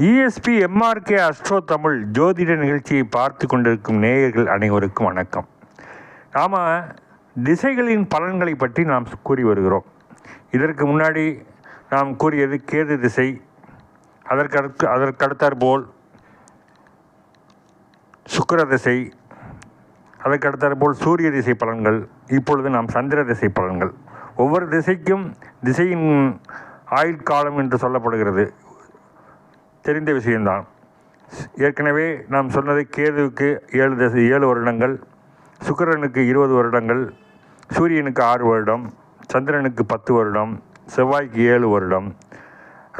ESP MRK astro Tamil ஜோதிட நிகழ்ச்சியை பார்த்து கொண்டிருக்கும் நேயர்கள் அனைவருக்கும் வணக்கம். நாம் திசைகளின் பலன்களை பற்றி நாம் கூறி வருகிறோம். இதற்கு முன்னாடி நாம் கூறியது கேது திசை அதற்கடுத்து போல் சுக்கிர திசை அதற்கடுத்தார் போல் சூரிய திசை பலன்கள் இப்பொழுது நாம் சந்திர திசை பலன்கள். ஒவ்வொரு திசைக்கும் திசையின் ஆயுட்காலம் என்று சொல்லப்படுகிறது. தெரிந்த விஷயம்தான். ஏற்கனவே நாம் சொன்னது கேதுவுக்கு ஏழு தசை ஏழு வருடங்கள் சுக்கரனுக்கு இருபது வருடங்கள் சூரியனுக்கு ஆறு வருடம் சந்திரனுக்கு பத்து வருடம் செவ்வாய்க்கு ஏழு வருடம்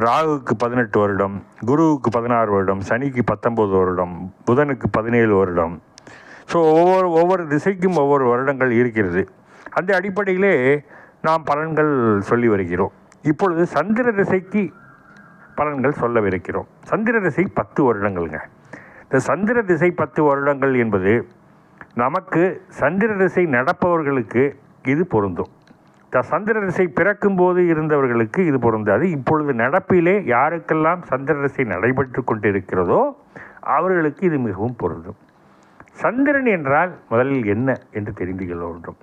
ராகுவுக்கு பதினெட்டு வருடம் குருவுக்கு பதினாறு வருடம் சனிக்கு பத்தொம்போது வருடம் புதனுக்கு பதினேழு வருடம். ஸோ ஒவ்வொரு ஒவ்வொரு திசைக்கும் ஒவ்வொரு வருடங்கள் இருக்கிறது. அந்த அடிப்படையிலே நாம் பலன்கள் சொல்லி வருகிறோம். இப்பொழுது சந்திர திசைக்கு பலன்கள் சொல்லவிருக்கிறோம். சந்திர திசை பத்து வருடங்கள்ங்க. இந்த சந்திர திசை பத்து வருடங்கள் என்பது நமக்கு சந்திர திசை நடப்பவர்களுக்கு இது பொருந்தும். இந்த சந்திர திசை பிறக்கும்போது இருந்தவர்களுக்கு இது பொருந்தாது இப்பொழுது நடப்பிலே யாருக்கெல்லாம் சந்திர திசை நடைபெற்று கொண்டிருக்கிறதோ அவர்களுக்கு இது மிகவும் பொருந்தும். சந்திரன் என்றால் முதலில் என்ன என்று தெரிந்து கொள்ள வேண்டும்.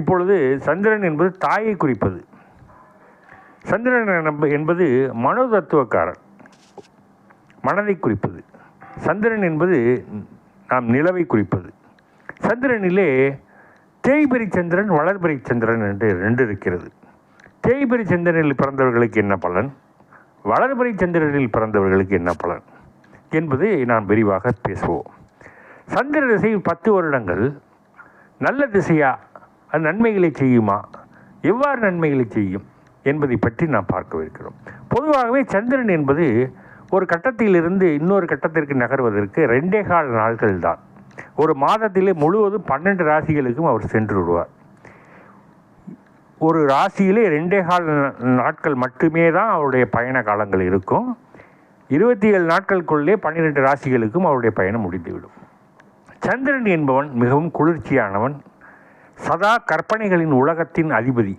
இப்பொழுது சந்திரன் என்பது தாயை குறிப்பது. சந்திரன் என்ப- என்பது மனோ தத்துவக்காரன். மனதை குறிப்பது. சந்திரன் என்பது நாம் நிலவை குறிப்பது. சந்திரனிலே தேய்பெரி சந்திரன் வளர்பெரி சந்திரன் என்று ரெண்டு இருக்கிறது. தேய்பெரி சந்திரனில் பிறந்தவர்களுக்கு என்ன பலன்? வளர்பெரி சந்திரனில் பிறந்தவர்களுக்கு என்ன பலன்? என்பது நாம் விரிவாக பேசுவோம். சந்திர திசை பத்து வருடங்கள். நல்ல திசையா? அது நன்மைகளை செய்யுமா? எவ்வாறு நன்மைகளை செய்யும்? என்பதை பற்றி நாம் பார்க்கவிருக்கிறோம் பொதுவாகவே சந்திரன் என்பது ஒரு கட்டத்திலிருந்து இன்னொரு கட்டத்திற்கு நகர்வதற்கு ரெண்டே கால நாட்கள் தான். ஒரு மாதத்திலே முழுவதும் பன்னெண்டு ராசிகளுக்கும் அவர் சென்று விடுவார். ஒரு ராசியிலே ரெண்டே கால் நாட்கள் மட்டுமே தான் அவருடைய பயண காலங்கள் இருக்கும். இருபத்தி ஏழு நாட்களுக்குள்ளே பன்னிரெண்டு ராசிகளுக்கும் அவருடைய பயணம் முடிந்துவிடும். சந்திரன் என்பவன் மிகவும் குளிர்ச்சியானவன். சதா கற்பனைகளின் உலகத்தின் அதிபதி.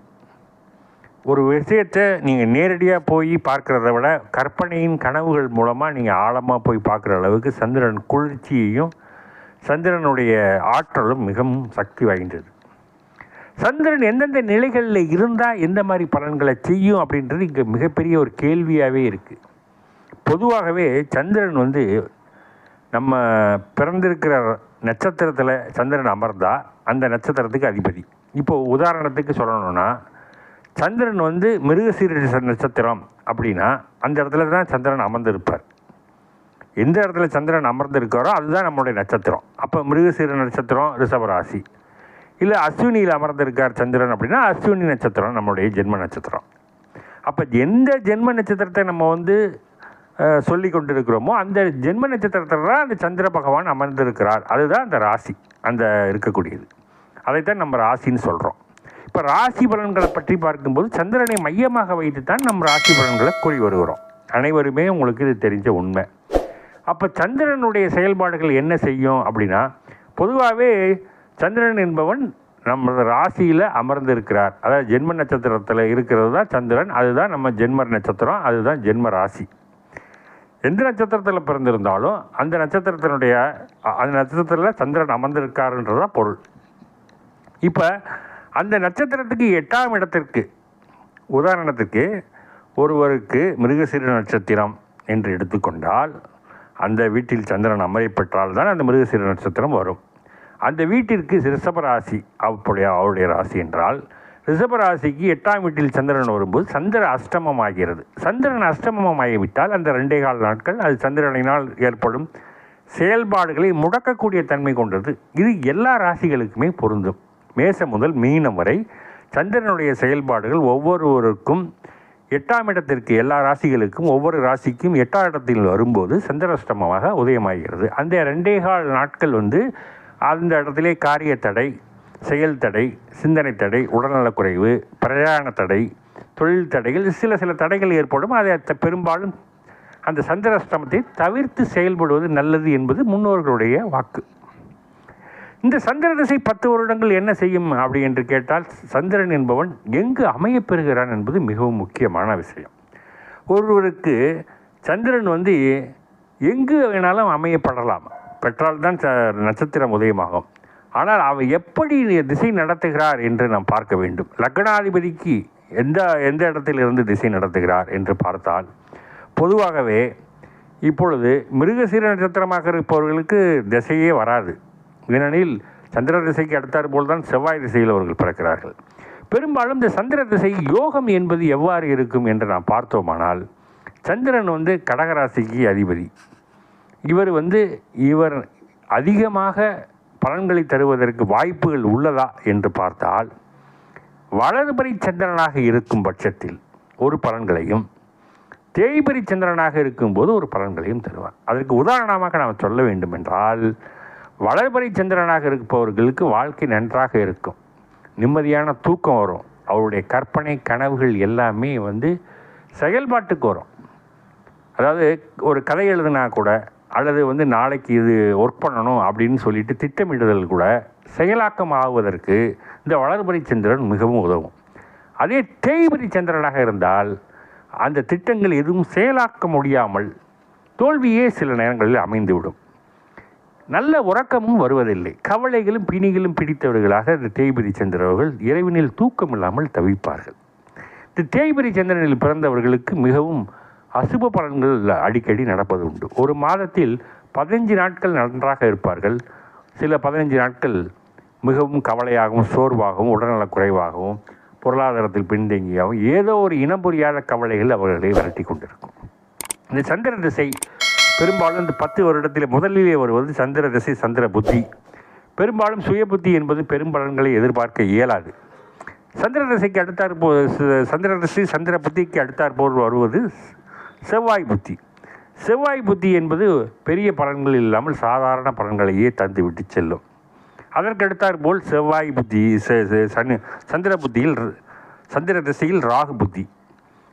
ஒரு விஷயத்தை நீங்கள் நேரடியாக போய் பார்க்குறத விட கற்பனையின் கனவுகள் மூலமாக நீங்கள் ஆழமாக போய் பார்க்குற அளவுக்கு சந்திரன் குளிர்ச்சியையும் சந்திரனுடைய ஆற்றலும் மிகவும் சக்தி வாய்ந்தது. சந்திரன் எந்தெந்த நிலைகளில் இருந்தால் எந்த மாதிரி பலன்களை செய்யும் அப்படின்றது இங்கே மிகப்பெரிய ஒரு கேள்வியாகவே இருக்குது பொதுவாகவே சந்திரன் வந்து நம்ம பிறந்திருக்கிற நட்சத்திரத்தில் சந்திரன் அமர்ந்தால் அந்த நட்சத்திரத்துக்கு அதிபதி. இப்போது உதாரணத்துக்கு சொல்லணும்னா சந்திரன் வந்து மிருகசீரடி நட்சத்திரம் அப்படின்னா அந்த இடத்துல தான் சந்திரன் அமர்ந்திருப்பார். எந்த இடத்துல சந்திரன் அமர்ந்திருக்காரோ அதுதான் நம்மளுடைய நட்சத்திரம். அப்போ மிருகசீர நட்சத்திரம் ரிஷபராசி. இல்லை அஸ்வினியில் அமர்ந்திருக்கார் சந்திரன் அப்படின்னா அஸ்வினி நட்சத்திரம் நம்மளுடைய ஜென்ம நட்சத்திரம். அப்போ எந்த ஜென்ம நட்சத்திரத்தை நம்ம வந்து சொல்லி கொண்டிருக்கிறோமோ அந்த ஜென்ம நட்சத்திரத்தில் தான் அந்த சந்திர பகவான் அமர்ந்திருக்கிறார். அதுதான் அந்த ராசி அந்த இருக்கக்கூடியது. அதைத்தான் நம்ம ராசின்னு சொல்கிறோம் இப்போ ராசி பலன்களை பற்றி பார்க்கும்போது சந்திரனை மையமாக வைத்து தான் நம்ம ராசி பலன்களை கூறி வருகிறோம். அனைவருமே உங்களுக்கு இது தெரிஞ்ச உண்மை. அப்போ சந்திரனுடைய செயல்பாடுகள் என்ன செய்யும் அப்படின்னா பொதுவாகவே சந்திரன் என்பவன் நம்ம ராசியில் அமர்ந்திருக்கிறார். அதாவது ஜென்ம நட்சத்திரத்தில் இருக்கிறது தான் சந்திரன் அதுதான் நம்ம ஜென்ம நட்சத்திரம் அதுதான் ஜென்ம ராசி. எந்த நட்சத்திரத்தில் பிறந்திருந்தாலும் அந்த நட்சத்திரத்தினுடைய அந்த நட்சத்திரத்தில் சந்திரன் அமர்ந்திருக்காருன்றதான் பொருள். இப்போ அந்த நட்சத்திரத்துக்கு எட்டாம் இடத்திற்கு உதாரணத்துக்கு ஒருவருக்கு மிருகசீர நட்சத்திரம் என்று எடுத்துக்கொண்டால் அந்த வீட்டில் சந்திரன் அமரைப்பட்டால் தான் அந்த மிருகசீர நட்சத்திரம் வரும். அந்த வீட்டிற்கு ரிஷபராசி அவருடைய அவருடைய ராசி என்றால் ரிஷபராசிக்கு எட்டாம் வீட்டில் சந்திரன் வரும்போது சந்திர அஷ்டமம் ஆகிறது சந்திரன் அஷ்டமம் ஆகிவிட்டால் அந்த ரெண்டே கால நாட்கள் அது சந்திரனினால் ஏற்படும் செயல்பாடுகளை முடக்கக்கூடிய தன்மை கொண்டது. இது எல்லா ராசிகளுக்குமே பொருந்தும். மேசம் முதல் மீனம் வரை சந்திரனுடைய செயல்பாடுகள் ஒவ்வொருவருக்கும் எட்டாம் இடத்திற்கு எல்லா ராசிகளுக்கும் ஒவ்வொரு ராசிக்கும் எட்டாம் இடத்தில் வரும்போது சந்திராஷ்டமமாக உதயமாகிறது. அந்த ரெண்டே கால் நாட்கள் வந்து அந்த இடத்திலே காரிய தடை செயல் தடை சிந்தனை தடை உடல்நலக்குறைவு பிரயாண தடை தொழில் தடைகள் சில சில தடைகள் ஏற்படும். அதை பெரும்பாலும் அந்த சந்திராஷ்டமத்தை தவிர்த்து செயல்படுவது நல்லது என்பது முன்னோர்களுடைய வாக்கு. இந்த சந்திர திசை பத்து வருடங்கள் என்ன செய்யும் அப்படி என்று கேட்டால் சந்திரன் என்பவன் எங்கு அமையப் பெறுகிறான் என்பது மிகவும் முக்கியமான விஷயம். ஒருவருக்கு சந்திரன் வந்து எங்கு வேணாலும் அமையப்படலாம். பெற்றால் தான் ச நட்சத்திரம் உதயமாகும். ஆனால் அவர் எப்படி திசை நடத்துகிறார் என்று நாம் பார்க்க வேண்டும். லக்னாதிபதிக்கு எந்த எந்த இடத்திலிருந்து திசை நடத்துகிறார் என்று பார்த்தால் பொதுவாகவே இப்பொழுது மிருகசீர நட்சத்திரமாக இருப்பவர்களுக்கு திசையே வராது. ஏனெனில் சந்திர திசைக்கு அடுத்தாற் போல்தான் செவ்வாய் திசையில் அவர்கள் பிறக்கிறார்கள். பெரும்பாலும் இந்த சந்திர திசை யோகம் என்பது எவ்வாறு இருக்கும் என்று நாம் பார்த்தோமானால் சந்திரன் வந்து கடகராசிக்கு அதிபதி. இவர் வந்து இவர் அதிகமாக பலன்களை தருவதற்கு வாய்ப்புகள் உள்ளதா என்று பார்த்தால் வலதுபரி சந்திரனாக இருக்கும் பட்சத்தில் ஒரு பலன்களையும் தேய்பரி சந்திரனாக இருக்கும்போது ஒரு பலன்களையும் தருவார். அதற்கு உதாரணமாக நாம் சொல்ல வேண்டும் என்றால் வளர்பறை சந்திரனாக இருப்பவர்களுக்கு வாழ்க்கை நன்றாக இருக்கும். நிம்மதியான தூக்கம் வரும். அவருடைய கற்பனை கனவுகள் எல்லாமே வந்து செயல்பாட்டுக்கு வரும். அதாவது ஒரு கதை எழுதுனா கூட அல்லது வந்து நாளைக்கு இது ஒர்க் பண்ணணும் அப்படின்னு சொல்லிட்டு திட்டமிடுதல் கூட செயலாக்கம் ஆகுவதற்கு இந்த வளர்பறை சந்திரன் மிகவும் உதவும். அதே தேய்பரி சந்திரனாக இருந்தால் அந்த திட்டங்கள் எதுவும் செயலாக்க முடியாமல் தோல்வியே சில நேரங்களில் அமைந்துவிடும். நல்ல உறக்கமும் வருவதில்லை. கவலைகளும் பிணிகளும் பிடித்தவர்களாக இந்த தேய்பிரி சந்திரவர்கள் இரவினில் தூக்கம் இல்லாமல் தவிப்பார்கள். இந்த தேய்பிரி சந்திரனில் பிறந்தவர்களுக்கு மிகவும் அசுப பலன்கள் அடிக்கடி நடப்பது உண்டு. ஒரு மாதத்தில் பதினஞ்சு நாட்கள் நன்றாக இருப்பார்கள். சில பதினஞ்சு நாட்கள் மிகவும் கவலையாகவும் சோர்வாகவும் உடல்நலக் குறைவாகவும் பொருளாதாரத்தில் பின்தங்கியாகவும் ஏதோ ஒரு இனம் புரியாத கவலைகள் அவர்களை விரட்டி கொண்டிருக்கும். இந்த சந்திர திசை பெரும்பாலும் இந்த பத்து வருடத்தில் முதலிலே வருவது சந்திர திசை சந்திர புத்தி. பெரும்பாலும் சுய புத்தி என்பது பெரும்பலன்களை எதிர்பார்க்க இயலாது. சந்திர திசைக்கு அடுத்தார் போ ச- சந்திர திசை சந்திர புத்திக்கு அடுத்தார் போல் வருவது செவ்வாய் புத்தி. செவ்வாய் புத்தி என்பது பெரிய பலன்கள் இல்லாமல் சாதாரண பலன்களையே தந்துவிட்டு செல்லும். அதற்கடுத்தார் போல் செவ்வாய் புத்தி சனி சந்திர புத்தியில் சந்திர திசையில் ராகு புத்தி.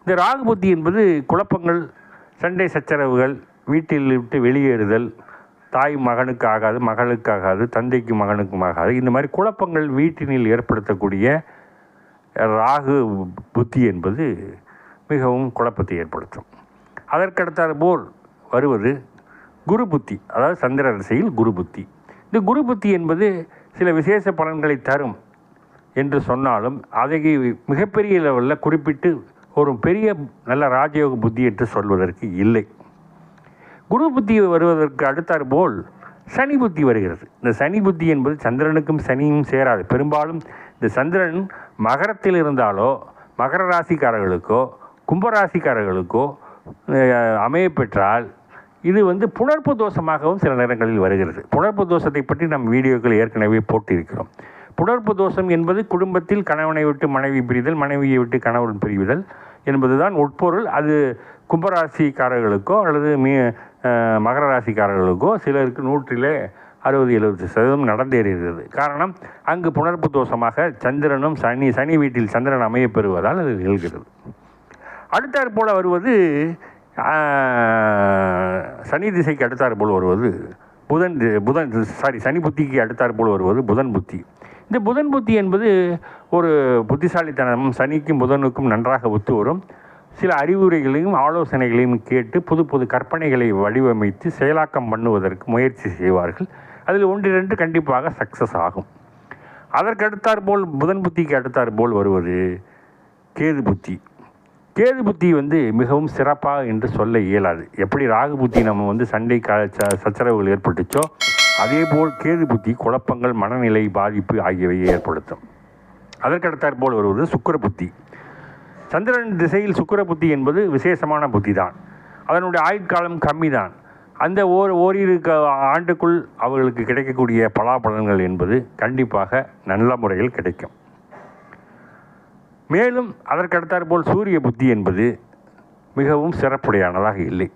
இந்த ராகு புத்தி என்பது குழப்பங்கள் சண்டை சச்சரவுகள் வீட்டில் விட்டு வெளியேறுதல் தாய் மகனுக்கு ஆகாது மகளுக்கு ஆகாது தந்தைக்கு மகனுக்கும் ஆகாது இந்த மாதிரி குழப்பங்கள் வீட்டினில் ஏற்படுத்தக்கூடிய ராகு புத்தி என்பது மிகவும் குழப்பத்தை ஏற்படுத்தும். அதற்கடுத்தாற் போல் வருவது குரு புத்தி அதாவது சந்திர திசையில் குரு புத்தி. இந்த குரு புத்தி என்பது சில விசேஷ பலன்களை தரும் என்று சொன்னாலும் அதை மிகப்பெரிய லெவலில் குறிப்பிட்டு ஒரு பெரிய நல்ல ராஜயோக புத்தி என்று சொல்வதற்கு இல்லை. குரு புத்தி வருவதற்கு அடுத்தாற் போல் சனி புத்தி வருகிறது. இந்த சனி புத்தி என்பது சந்திரனுக்கும் சனியும் சேராது. பெரும்பாலும் இந்த சந்திரன் மகரத்தில் இருந்தாலோ மகர ராசிக்காரர்களுக்கோ கும்பராசிக்காரர்களுக்கோ அமைய பெற்றால் இது வந்து புணர்ப்பு தோஷமாகவும் சில நேரங்களில் வருகிறது. புணர்ப்பு தோஷத்தை பற்றி நம் வீடியோக்கள் ஏற்கனவே போட்டிருக்கிறோம். புணர்ப்பு தோஷம் என்பது குடும்பத்தில் கணவனை விட்டு மனைவி பிரிதல் மனைவியை விட்டு கணவன் பிரிவுதல் என்பதுதான் உட்பொருள். அது கும்பராசிக்காரர்களுக்கோ அல்லது மீ மகர ராசிக்காரர்களுக்கோ சிலருக்கு நூற்றிலே அறுபது எழுபது சதவீதம் நடந்தேறுகிறது. காரணம் அங்கு புணர்ப்பு தோஷமாக சந்திரனும் சனி சனி வீட்டில் சந்திரன் அமைய பெறுவதால் அது நிகழ்கிறது. அடுத்தாற் போல் வருவது சனி திசைக்கு அடுத்தாற் போல் வருவது புதன் புதன் சாரி சனி புத்திக்கு அடுத்தாற் போல் வருவது புதன் புத்தி. இந்த புதன் புத்தி என்பது ஒரு புத்திசாலித்தனம் சனிக்கும் புதனுக்கும் நன்றாக ஒத்து வரும். சில அறிவுரைகளையும் ஆலோசனைகளையும் கேட்டு புது புது கற்பனைகளை வடிவமைத்து செயலாக்கம் பண்ணுவதற்கு முயற்சி செய்வார்கள். அதில் ஒன்றிரண்டு கண்டிப்பாக சக்ஸஸ் ஆகும். அதற்கு அடுத்தார் போல் புதன் புத்திக்கு அடுத்தார் போல் வருவது கேது புத்தி. கேது புத்தி வந்து மிகவும் சிறப்பாக என்று சொல்ல இயலாது. எப்படி ராகு புத்தி நம்ம வந்து சண்டை க ச- சச்சரவுகள் ஏற்பட்டுச்சோ அதே போல் கேது புத்தி குழப்பங்கள் மனநிலை பாதிப்பு ஆகியவையை ஏற்படுத்தும். அதற்கடுத்தாற் போல் வருவது சுக்கர புத்தி. சந்திரன் திசையில் சுக்கர புத்தி என்பது விசேஷமான புத்தி தான் அதனுடைய ஆயுட்காலம் கம்மி தான் அந்த ஓர் ஓரிரு ஆண்டுக்குள் அவர்களுக்கு கிடைக்கக்கூடிய பலாபலன்கள் என்பது கண்டிப்பாக நல்ல முறையில் கிடைக்கும். மேலும் அதற்கடுத்தாற் போல் சூரிய புத்தி என்பது மிகவும் சிறப்புடையானதாக இல்லை.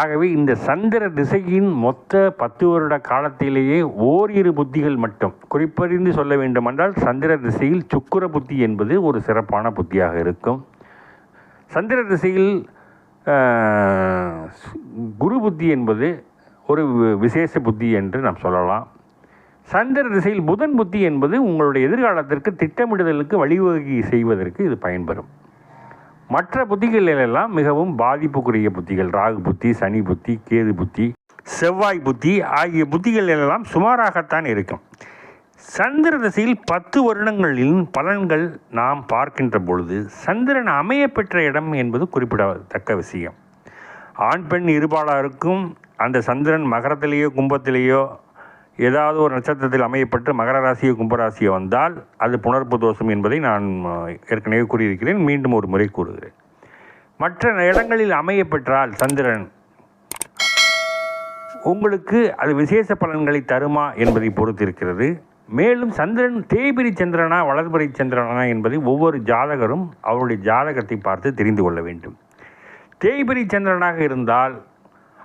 ஆகவே இந்த சந்திர திசையின் மொத்த பத்து வருட காலத்திலேயே ஓரிரு புத்திகள் மட்டும். குறிப்பறிந்து சொல்ல வேண்டுமென்றால் சந்திர திசையில் சுக்கிர புத்தி என்பது ஒரு சிறப்பான புத்தியாக இருக்கும். சந்திர திசையில் குரு புத்தி என்பது ஒரு விசேஷ புத்தி என்று நாம் சொல்லலாம். சந்திர திசையில் புதன் புத்தி என்பது உங்களுடைய எதிர்காலத்திற்கு திட்டமிடுதலுக்கு வழிவகை செய்வதற்கு இது பயன்பெறும். மற்ற புத்திகளெல்லாம் மிகவும் பாதிப்புக்குரிய புத்திகள். ராகு புத்தி சனி புத்தி கேது புத்தி செவ்வாய் புத்தி ஆகிய புத்திகள் எல்லாம் சுமாராகத்தான் இருக்கும். சந்திர திசையில் பத்து வருடங்களின் பலன்கள் நாம் பார்க்கின்ற பொழுது சந்திரன் அமைய பெற்ற இடம் என்பது குறிப்பிடத்தக்க விஷயம். ஆண் பெண் இருபாலாருக்கும் அந்த சந்திரன் மகரத்திலேயோ கும்பத்திலேயோ ஏதாவது ஒரு நட்சத்திரத்தில் அமையப்பட்டு மகர ராசியோ கும்பராசியோ வந்தால் அது புணர்ப்பு தோஷம் என்பதை நான் ஏற்கனவே கூறியிருக்கிறேன். மீண்டும் ஒரு முறை கூறுகிறேன். மற்ற இடங்களில் அமையப்பெற்றால் சந்திரன் உங்களுக்கு அது விசேஷ பலன்களை தருமா என்பதை பொறுத்திருக்கிறது. மேலும் சந்திரன் தேய்பிரி சந்திரனா வளர்பிறை சந்திரனா என்பதை ஒவ்வொரு ஜாதகரும் அவருடைய ஜாதகத்தை பார்த்து தெரிந்து கொள்ள வேண்டும். தேய்பிரி சந்திரனாக இருந்தால்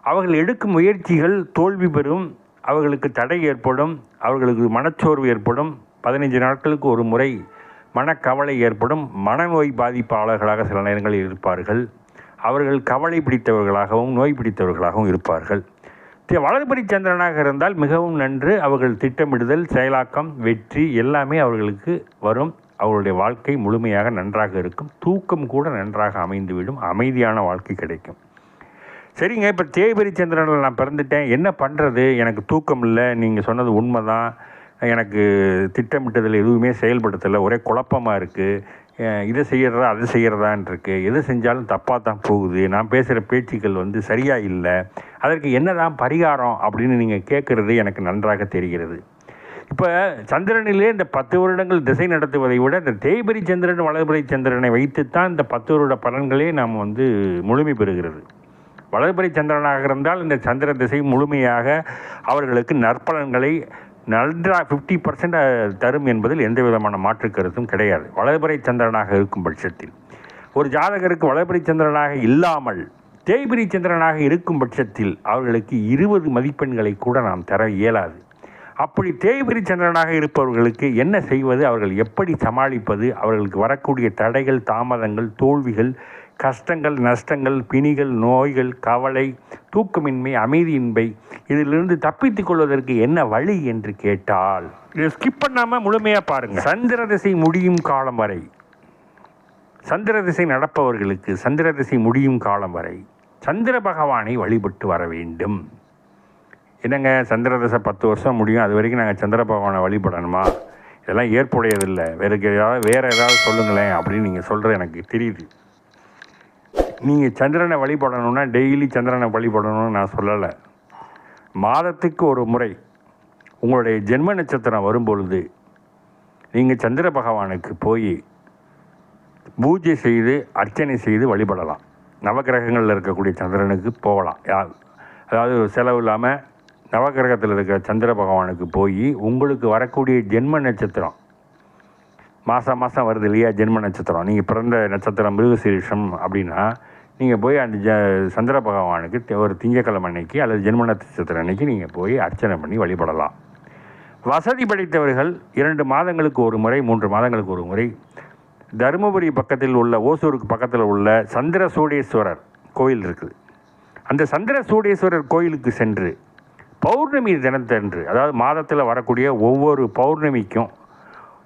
அவர்கள் எடுக்கும் முயற்சிகள் தோல்வி பெறும். அவர்களுக்கு தடை ஏற்படும் அவர்களுக்கு மனச்சோர்வு ஏற்படும். பதினைஞ்சு நாட்களுக்கு ஒரு முறை மனக்கவலை ஏற்படும். மனநோய் பாதிப்பாளர்களாக சில நேரங்களில் இருப்பார்கள். அவர்கள் கவலை பிடித்தவர்களாகவும் நோய் பிடித்தவர்களாகவும் இருப்பார்கள். தே- சந்திரனாக இருந்தால் மிகவும் நன்று. அவர்கள் திட்டமிடுதல் செயலாக்கம் வெற்றி எல்லாமே அவர்களுக்கு வரும். அவர்களுடைய வாழ்க்கை முழுமையாக நன்றாக இருக்கும். தூக்கம் கூட நன்றாக அமைந்துவிடும். அமைதியான வாழ்க்கை கிடைக்கும். சரிங்க இப்போ தேய்பெரி சந்திரனில் நான் பிறந்துட்டேன். என்ன பண்ணுறது எனக்கு தூக்கம் இல்லை. நீங்கள் சொன்னது உண்மை தான் எனக்கு திட்டமிட்டதில் எதுவுமே செயல்படுத்தலை. ஒரே குழப்பமாக இருக்குது இதை செய்கிறதா அதை செய்கிறதான் இருக்குது எது செஞ்சாலும் தப்பாக தான் போகுது. நான் பேசுகிற பேச்சுக்கள் வந்து சரியாக இல்லை. அதற்கு என்னதான் பரிகாரம் அப்படின்னு நீங்கள் கேட்குறது எனக்கு நன்றாக தெரிகிறது. இப்போ சந்திரனிலே இந்த பத்து வருடங்கள் திசை நடத்துவதை விட இந்த தேய்பெரி சந்திரன் வளர்பிறை சந்திரனை வைத்து தான் இந்த பத்து வருட பலன்களே நாம் வந்து முழுமை பெறுகிறது. வளர்பிறை சந்திரனாக இருந்தால் இந்த சந்திர திசை முழுமையாக அவர்களுக்கு நற்பலன்களை நன்றா ஃபிஃப்டி பர்சன்ட் தரும் என்பதில் எந்த விதமான மாற்று கருத்தும் கிடையாது. வளர்பிறை சந்திரனாக இருக்கும் பட்சத்தில். ஒரு ஜாதகருக்கு வளர்பிறை சந்திரனாக இல்லாமல் தேய்பிரி சந்திரனாக இருக்கும் பட்சத்தில் அவர்களுக்கு இருபது மதிப்பெண்களை கூட நாம் தர இயலாது. அப்படி தேய்பிரி சந்திரனாக இருப்பவர்களுக்கு என்ன செய்வது? அவர்கள் எப்படி சமாளிப்பது? அவர்களுக்கு வரக்கூடிய தடைகள் தாமதங்கள் தோல்விகள் கஷ்டங்கள் நஷ்டங்கள் பிணிகள் நோய்கள் கவலை தூக்கமின்மை அமைதியின்மை இதிலிருந்து தப்பித்துக் கொள்வதற்கு என்ன வழி என்று கேட்டால் இதை ஸ்கிப் பண்ணாமல் முழுமையாக பாருங்கள் சந்திர திசை முடியும் காலம் வரை சந்திர திசை நடப்பவர்களுக்கு சந்திர திசை முடியும் காலம் வரை சந்திர பகவானை வழிபட்டு வர வேண்டும். என்னங்க சந்திர தசை பத்து வருஷம் முடியும் அது வரைக்கும் நாங்கள் சந்திர பகவானை வழிபடணுமா? இதெல்லாம் ஏற்புடையதில்லை. வேற ஏதாவது வேறு ஏதாவது சொல்லுங்களேன் அப்படின்னு நீங்கள் சொல்கிறது எனக்கு தெரியுது. நீங்கள் சந்திரனை வழிபடணும்னா டெய்லி சந்திரனை வழிபடணும்னு நான் சொல்லலை. மாதத்துக்கு ஒரு முறை உங்களுடைய ஜென்ம நட்சத்திரம் வரும்பொழுது நீங்கள் சந்திர பகவானுக்கு போய் பூஜை செய்து அர்ச்சனை செய்து வழிபடலாம். நவக்கிரகங்களில் இருக்கக்கூடிய சந்திரனுக்கு போகலாம். யார் அதாவது செலவு இல்லாமல் நவக்கிரகத்தில் இருக்கிற சந்திர பகவானுக்கு போய் உங்களுக்கு வரக்கூடிய ஜென்ம நட்சத்திரம் மாதம் மாதம் வருது இல்லையா? ஜென்ம நட்சத்திரம். நீங்கள் பிறந்த நட்சத்திரம் மிருகசீரிஷம் அப்படின்னா நீங்கள் போய் அந்த ஜ சந்திர பகவானுக்கு ஒரு திங்கக்கிழமை அன்னைக்கு அல்லது ஜென்ம நட்சத்திரம் அன்னைக்கு நீங்கள் போய் அர்ச்சனை பண்ணி வழிபடலாம். வசதி படைத்தவர்கள் இரண்டு மாதங்களுக்கு ஒரு முறை மூன்று மாதங்களுக்கு ஒரு முறை தருமபுரி பக்கத்தில் உள்ள ஓசூருக்கு பக்கத்தில் உள்ள சந்திர சூடேஸ்வரர் கோயில் இருக்குது. அந்த சந்திர சூடேஸ்வரர் கோயிலுக்கு சென்று பௌர்ணமி தினத்தன்று அதாவது மாதத்தில் வரக்கூடிய ஒவ்வொரு பௌர்ணமிக்கும்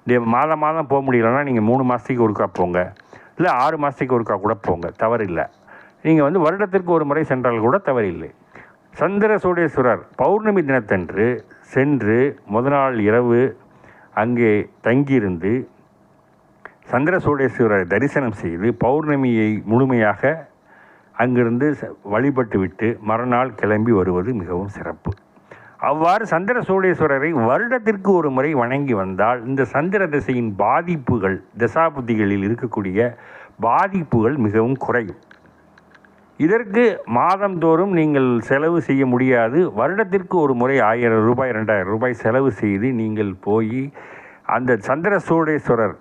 மாதம் மாதம் போக முடியலன்னா நீங்கள் மூணு மாதத்துக்கு ஒருக்கா போங்க. இல்லை ஆறு மாதத்துக்கு ஒருக்கா கூட போங்க. தவறில்லை. நீங்கள் வந்து வருடத்திற்கு ஒரு முறை சென்றால் கூட தவறில்லை. சந்திர சூடேஸ்வரர் பௌர்ணமி தினத்தன்று சென்று முத நாள் இரவு அங்கே தங்கியிருந்து சந்திர சூடேஸ்வரரை தரிசனம் செய்து பௌர்ணமியை முழுமையாக அங்கிருந்து ச- வழிபட்டு விட்டு மறுநாள் கிளம்பி வருவது மிகவும் சிறப்பு. அவ்வாறு சந்திர சூடேஸ்வரரை வருடத்திற்கு ஒரு முறை வணங்கி வந்தால் இந்த சந்திர திசையின் பாதிப்புகள் தசாபுத்திகளில் இருக்கக்கூடிய பாதிப்புகள் மிகவும் குறையும். இதற்கு மாதந்தோறும் நீங்கள் செலவு செய்ய முடியாது. வருடத்திற்கு ஒரு முறை ஆயிரம் ரூபாய் ரெண்டாயிரம் ரூபாய் செலவு செய்து நீங்கள் போய் அந்த சந்திர சூடேஸ்வரர்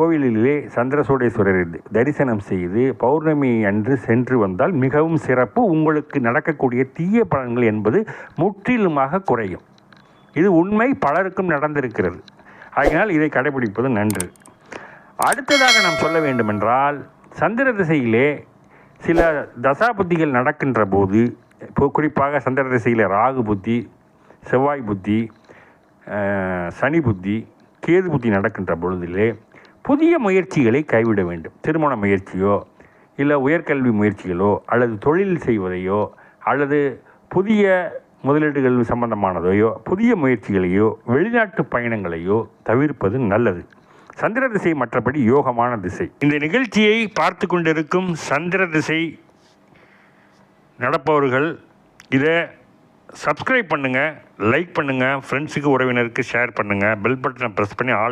கோவிலிலே சந்திரசூடேஸ்வரரை தரிசனம் செய்து பௌர்ணமி அன்று சென்று வந்தால் மிகவும் சிறப்பு. உங்களுக்கு நடக்கக்கூடிய தீய பலன்கள் என்பது முற்றிலுமாக குறையும். இது உண்மை பலருக்கும் நடந்திருக்கிறது. ஆகையினால் இதை கடைபிடிப்பது நன்று. அடுத்ததாக நாம் சொல்ல வேண்டுமென்றால் சந்திர திசையிலே சில தசாபுத்திகள் நடக்கின்ற போது இப்போ குறிப்பாக சந்திர திசையில் ராகு புத்தி செவ்வாய் புத்தி சனி புத்தி கேது புத்தி நடக்கின்ற பொழுதிலே புதிய முயற்சிகளை கைவிட வேண்டும். திருமண முயற்சியோ இல்லை உயர்கல்வி முயற்சிகளோ அல்லது தொழில் செய்வதையோ அல்லது புதிய முதலீடுகள் சம்பந்தமானதையோ புதிய முயற்சிகளையோ வெளிநாட்டு பயணங்களையோ தவிர்ப்பது நல்லது. சந்திர திசை மற்றபடி யோகமான திசை. இந்த நிகழ்ச்சியை பார்த்து கொண்டிருக்கும் சந்திர திசை நடப்பவர்கள் இதை சப்ஸ்கிரைப் பண்ணுங்கள் லைக் பண்ணுங்கள் ஃப்ரெண்ட்ஸுக்கு உறவினருக்கு ஷேர் பண்ணுங்கள் பெல் பட்டனை ப்ரெஸ் பண்ணி ஆல்